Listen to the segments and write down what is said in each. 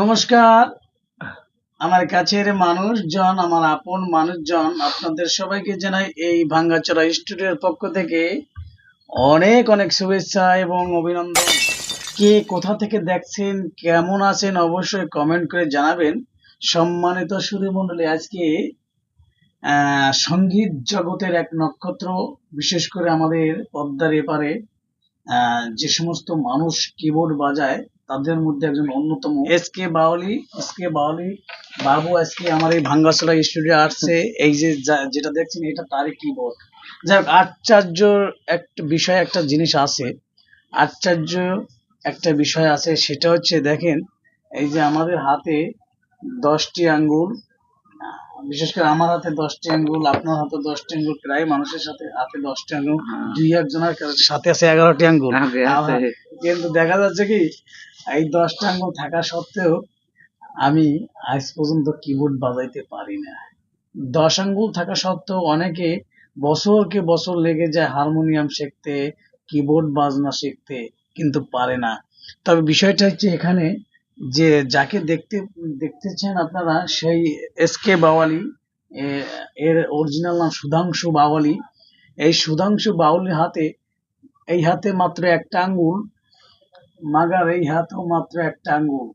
নমস্কার। আমার কাছের মানুষজন, আমার আপন মানুষজন, আপনাদের সবাইকে জানাই এই ভাঙ্গাচড়া স্টুডিওর পক্ষ থেকে অনেক অনেক শুভেচ্ছা এবং অভিনন্দন। কে কোথা থেকে দেখছেন, কেমন আছেন, অবশ্যই কমেন্ট করে জানাবেন। সম্মানিত সুধী মণ্ডলী আজকে সংগীত জগতের এক নক্ষত্র, বিশেষ করে আমাদের পদ্মার এপারে যে সমস্ত মানুষ কিবোর্ড বাজায় তাদের মধ্যে একজন অন্যতম। এস কে বাউলি এস কে বাউলি বাবু আজকে আমার এই ভাঙ্গাসলা স্টুডিও আসছে। এই যে যেটা দেখছেন এটা তারই কিবোর্ড যাই হোক আশ্চর্য একটা বিষয় একটা জিনিস আছে। আশ্চর্য একটা বিষয় আছে সেটা হচ্ছে দেখেন এই যে আমাদের হাতে দশটি আঙ্গুল বিশেষ করে আমার হাতে দশটি আঙ্গুল আপনার হাতে দশটি আঙ্গুল প্রায় মানুষের সাথে হাতে দশটি আঙ্গুল হ্যাঁ। দুই একজনের সাথে আছে এগারোটি আঙ্গুল। কিন্তু দেখা যাচ্ছে কি এই দশটা আঙ্গুল থাকা সত্ত্বেও আমি আজ পর্যন্ত কিবোর্ড বাজাইতে পারি না। দশ আঙ্গুল থাকা সত্ত্বেও অনেকে বছরকে বছর লেগে যায় হারমোনিয়াম শিখতে কিবোর্ড বাজনা শিখতে, কিন্তু পারে না। তবে বিষয়টা হচ্ছে এখানে যে যাকে দেখতে, দেখতেছেন আপনারা, সেই এস কে বাওয়ালি এর অরিজিনাল নাম সুধাংশু বাওয়ালি। এই সুধাংশু বাউলির হাতে, এই হাতে মাত্র একটা আঙ্গুল মাগার এই হাতেও মাত্র একটা আঙ্গুল।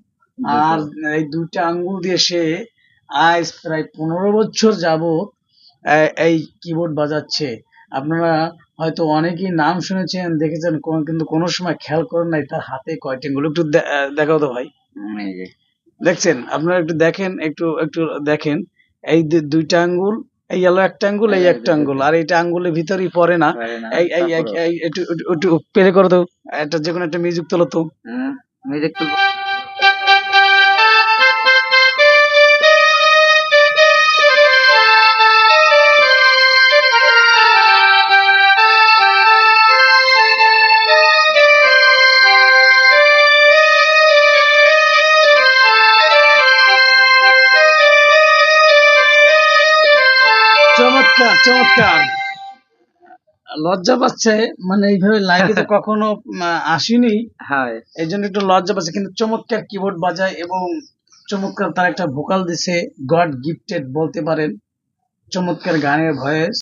আর এই দুইটা আঙ্গুল দিয়ে সে আজ প্রায় পনেরো বছর যাবত এই কিবোর্ড বাজাচ্ছে। আপনারা হয়তো অনেকেই নাম শুনেছেন দেখেছেন কোন- কিন্তু কোনো সময় খেয়াল করেন নাই তার হাতে কয়টি আঙ্গুল। একটু দেখাও তো ভাই। দেখছেন আপনারা একটু দেখেন একটু একটু দেখেন। এই দুইটা আঙ্গুল এই গেল একটা আঙ্গুল এই একটা আঙ্গুল। আর এইটা আঙ্গুলের ভিতরেই পড়ে না। এই এই একটু একটু- পেরে প্লে করে দাও। একটা যে কোনো একটা মিউজিক তোলো তো। মিউজিক music চমৎকার চমৎকার। লজ্জা পাচ্ছে মানে এইভাবে লাইভে তো কখনো আসিনি। হয়। এই জন্য একটু লজ্জা পাচ্ছে কিন্তু চমৎকার কিবোর্ড বাজায় এবং চমৎকার তার একটা ভোকাল দিছে গড গিফটেড বলতে পারেন। চমৎকার গানের ভয়েস।